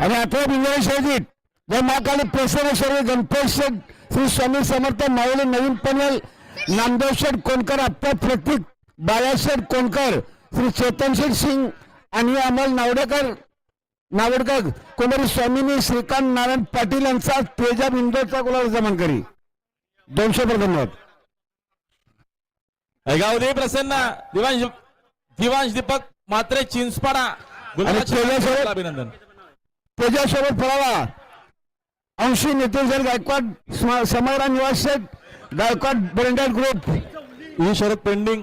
आणि बिंजोरी शर्यतीत जय महाकाली प्रसन्न सर्व गणपत शेठ श्री स्वामी समर्थ माऊली नवीन पनवेल नामदेव शेठ कोणकर आप्पा प्रतीक बाळाशेठ कोणकर श्री चेतन शेठ सिंग आणि अमल नावडेकर नावडकर कुमारी स्वामीनी श्रीकांत नारायण पाटील यांचा तेजा बिंदोचा गुलाब जमान करी. दोनशे धन्यवाद. गावदेवी प्रसन्न दिवांश दिवांश दीपक मात्रे चिंचपाडा. अभिनंदन. त्याच्यासोबत पळाला अंशी नितीन गायकवाड स्म- निवास गायकवाड ब्रँडेड ग्रुप. ही शरद पेंडिंग.